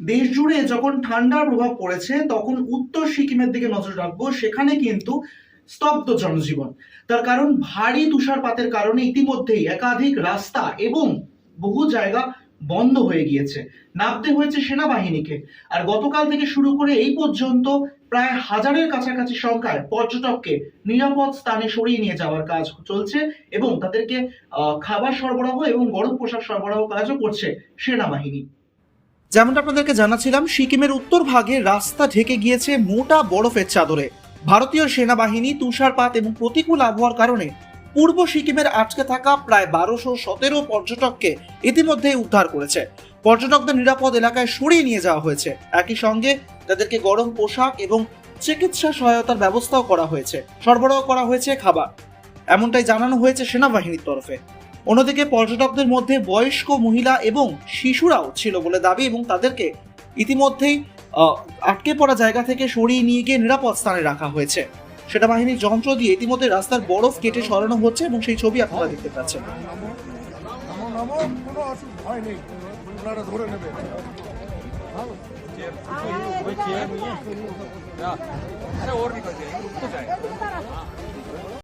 দেশ জুড়ে যখন ঠান্ডার প্রভাব পড়েছে, তখন উত্তর সিকিমের দিকে নজর রাখব। সেখানে কিন্তু স্তব্ধ জনজীবন। তার কারণ, ভারী তুষারপাতের কারণে ইতিমধ্যেই একাধিক রাস্তা এবং বহু জায়গা বন্ধ হয়ে গিয়েছে। নামতে হয়েছে সেনাবাহিনীকে। আর গতকাল থেকে শুরু করে এই পর্যন্ত প্রায় হাজারের কাছাকাছি সংখ্যায় পর্যটককে নিরাপদ স্থানে সরিয়ে নিয়ে যাওয়ার কাজ চলছে এবং তাদেরকে খাবার সরবরাহ এবং গরম পোশাক সরবরাহ কাজও করছে সেনাবাহিনী। যেমনটা আপনাদেরকে জানাচ্ছিলাম, সিকিমের উত্তর ভাগে রাস্তা ঢেকে গিয়েছে মোটা বরফের চাদরে। ভারতীয় সেনাবাহিনী তুষারপাত এবং প্রতিকূল আবহাওয়ার কারণে পূর্ব সিকিমের আটকে থাকা প্রায় বারোশো সতেরো পর্যটককে ইতিমধ্যেই উদ্ধার করেছে। পর্যটকদের নিরাপদ এলাকায় সরিয়ে নিয়ে যাওয়া হয়েছে। একই সঙ্গে তাদেরকে গরম পোশাক এবং চিকিৎসা সহায়তার ব্যবস্থাও করা হয়েছে। সরবরাহ করা হয়েছে খাবার। এমনটাই জানানো হয়েছে সেনাবাহিনীর তরফে। অন্যদিকে পর্যটকদের মধ্যে বয়স্ক মহিলা এবং শিশুরাও ছিল বলে দাবি এবং তাদেরকে ইতিমধ্যেই আটকে পড়া জায়গা থেকে সরিয়ে নিয়ে গিয়ে নিরাপদ স্থানে রাখা হয়েছে। সেনাবাহিনীর যন্ত্র দিয়ে ইতিমধ্যে রাস্তার বরফ কেটে সরানো হচ্ছে এবং সেই ছবি আপনারা দেখতে পাচ্ছেন। ধরে